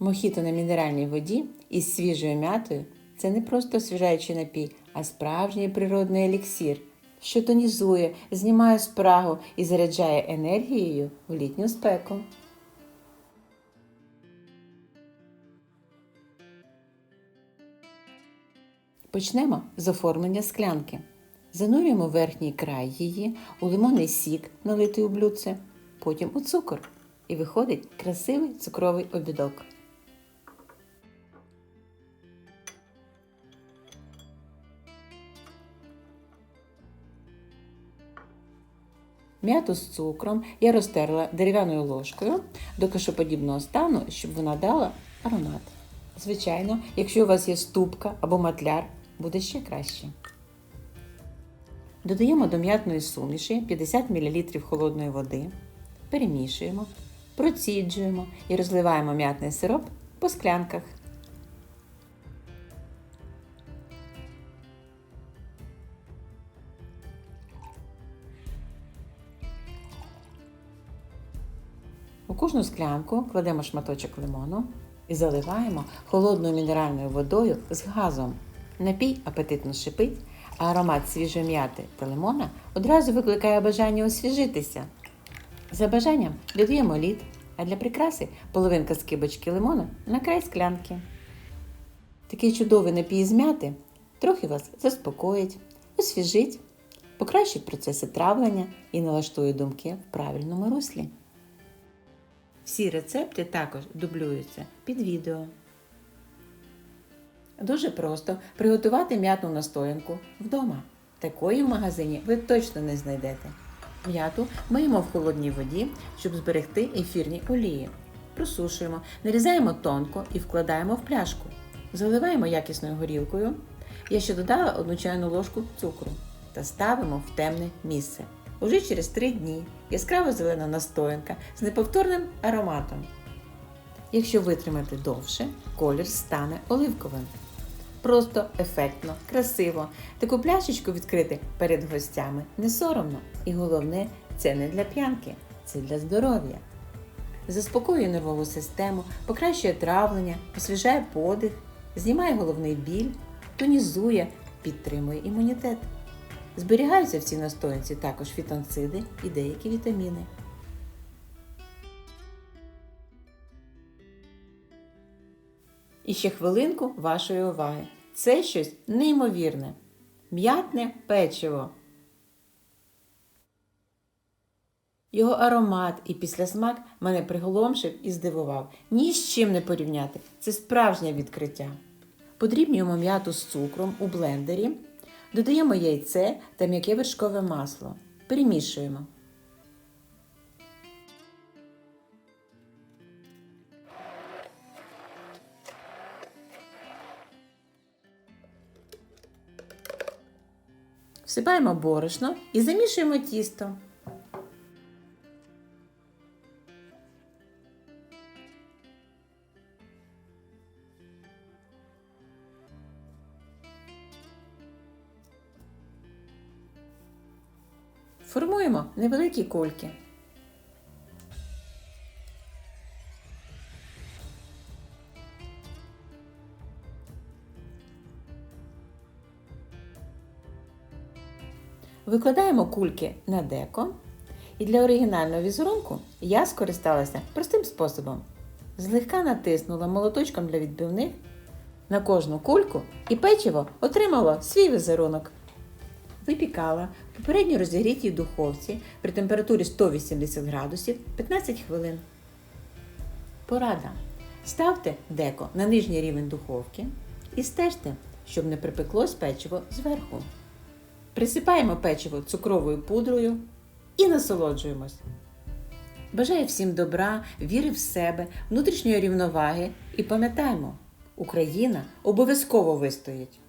Мохіто на мінеральній воді із свіжою м'ятою це не просто освіжаючий напій, а справжній природний еліксір, що тонізує, знімає спрагу і заряджає енергією в літню спеку. Почнемо з оформлення склянки. Занурюємо верхній край її у лимонний сік, налитий у блюдце, потім у цукор. І виходить красивий цукровий обідок. М'яту з цукром я розтерла дерев'яною ложкою до кашоподібного стану, щоб вона дала аромат. Звичайно, якщо у вас є ступка або матляр, буде ще краще. Додаємо до м'ятної суміші 50 мл холодної води, перемішуємо, проціджуємо і розливаємо м'ятний сироп по склянках. Кожну склянку кладемо шматочок лимону і заливаємо холодною мінеральною водою з газом. Напій апетитно шипить, а аромат свіжої м'яти та лимона одразу викликає бажання освіжитися. За бажанням додаємо лід, а для прикраси половинка скибочки лимона на край склянки. Такий чудовий напій з м'яти трохи вас заспокоїть, освіжить, покращить процеси травлення і налаштує думки в правильному руслі. Всі рецепти також дублюються під відео. Дуже просто приготувати м'ятну настоянку вдома. Такої в магазині ви точно не знайдете. М'яту миємо в холодній воді, щоб зберегти ефірні олії. Просушуємо, нарізаємо тонко і вкладаємо в пляшку. Заливаємо якісною горілкою. Я ще додала одну чайну ложку цукру та ставимо в темне місце. Уже через 3 дні яскраво зелена настоянка з неповторним ароматом. Якщо витримати довше, колір стане оливковим. Просто ефектно, красиво. Таку пляшечку відкрити перед гостями не соромно. І головне, це не для п'янки, це для здоров'я. Заспокоює нервову систему, покращує травлення, освіжає подих, знімає головний біль, тонізує, підтримує імунітет. Зберігаються в цій настоянці також фітонциди і деякі вітаміни. І ще хвилинку вашої уваги. Це щось неймовірне. М'ятне печиво. Його аромат і післясмак мене приголомшив і здивував. Ні з чим не порівняти. Це справжнє відкриття. Подрібнюємо м'яту з цукром у блендері. Додаємо яйце та м'яке вершкове масло. Перемішуємо. Всипаємо борошно і замішуємо тісто. Формуємо невеликі кульки. Викладаємо кульки на деко. І для оригінального візерунку я скористалася простим способом. Злегка натиснула молоточком для відбивних на кожну кульку і печиво отримало свій візерунок. Випікала в попередньо розігрітій духовці при температурі 180 градусів 15 хвилин. Порада. Ставте деко на нижній рівень духовки і стежте, щоб не припеклось печиво зверху. Присипаємо печиво цукровою пудрою і насолоджуємось. Бажаю всім добра, віри в себе, внутрішньої рівноваги і пам'ятаємо, Україна обов'язково вистоїть.